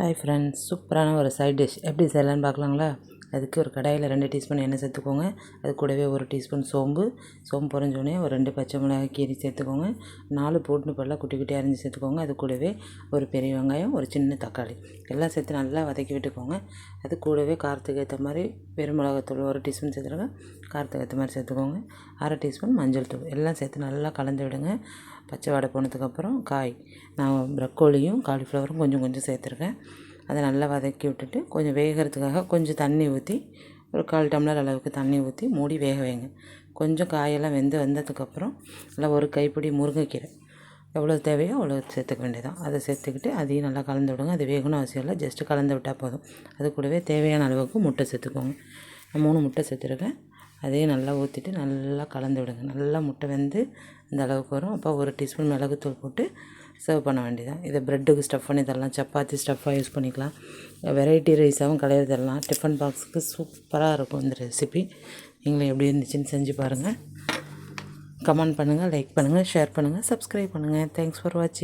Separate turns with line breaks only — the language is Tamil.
ஹாய் ஃப்ரெண்ட்ஸ் சூப்பரான ஒரு சைட் டிஷ் எப்படி செய்யலான்னு பார்க்கலாங்களா? அதுக்கு ஒரு கடாயில் ரெண்டு டீஸ்பூன் எண்ணெய் சேர்த்துக்கோங்க. அது கூடவே ஒரு டீஸ்பூன் சோம்பு. சோம்பு பொரிஞ்சோடனே ஒரு ரெண்டு பச்சை மிளகாய் கீரி சேர்த்துக்கோங்க. நாலு பூண்டு பல்லாம் குட்டி குட்டி அரிஞ்சு சேர்த்துக்கோங்க. அது கூடவே ஒரு பெரிய வெங்காயம் ஒரு சின்ன தக்காளி. எல்லாம் சேர்த்து நல்லா வதக்கி விட்டுக்கோங்க. அது கூடவே காரத்துக்கு ஏற்ற மாதிரி பெருமிளகாத்தூள் ஒரு டீஸ்பூன் சேர்த்துருங்க காரத்துக்கு ஏற்ற மாதிரி சேர்த்துக்கோங்க. அரை டீஸ்பூன் மஞ்சள் தூள். எல்லாம் சேர்த்து நல்லா கலந்து விடுங்க. பச்சை வடை போனதுக்கப்புறம் காய். நான் ப்ரக்கோலியும் காலிஃப்ளவரும் கொஞ்சம் கொஞ்சம் சேர்த்துருக்கேன். அதை நல்லா வதக்கி விட்டுட்டு கொஞ்சம் வேகிறதுக்காக கொஞ்சம் தண்ணி ஊற்றி ஒரு கால் டம்ளர் அளவுக்கு தண்ணி ஊற்றி மூடி வேக வைங்க. கொஞ்சம் காயெல்லாம் வெந்து வந்ததுக்கப்புறம் நல்லா ஒரு கைப்பிடி முருங்கைக்கீரை. எவ்வளோ தேவையோ அவ்வளோ சேர்த்துக்க வேண்டியதான் அதை சேர்த்துக்கிட்டு அதையும் நல்லா கலந்து விடுங்க. அது வேகணும் அவசியம் இல்லை. ஜஸ்ட்டு கலந்து விட்டால் போதும். அது கூடவே தேவையான அளவுக்கு முட்டை சேர்த்துக்கோங்க. நான் மூணு முட்டை சேர்த்துருக்கேன். அதையும் நல்லா ஊற்றிட்டு நல்லா கலந்து விடுங்க. நல்லா முட்டை வெந்து இந்த அளவுக்கு வரும். அப்போ ஒரு டீஸ்பூன் மிளகுத்தூள் போட்டு சர்வ் பண்ண வேண்டியதான் இதை ப்ரெட்டுக்கு ஸ்டஃப் பண்ணி தரலாம். சப்பாத்தி ஸ்டஃப்பாக யூஸ் பண்ணிக்கலாம். வெரைட்டி ரைஸாகவும் கலைய தரலாம். டிஃபன் பாக்ஸுக்கு சூப்பராக இருக்கும் இந்த ரெசிபி நீங்களும் எப்படி இருந்துச்சுன்னு செஞ்சு பாருங்கள் கமெண்ட் பண்ணுங்கள் லைக் பண்ணுங்கள் ஷேர் பண்ணுங்கள் சப்ஸ்கிரைப் பண்ணுங்கள் தேங்க்ஸ் ஃபார் வாட்சிங்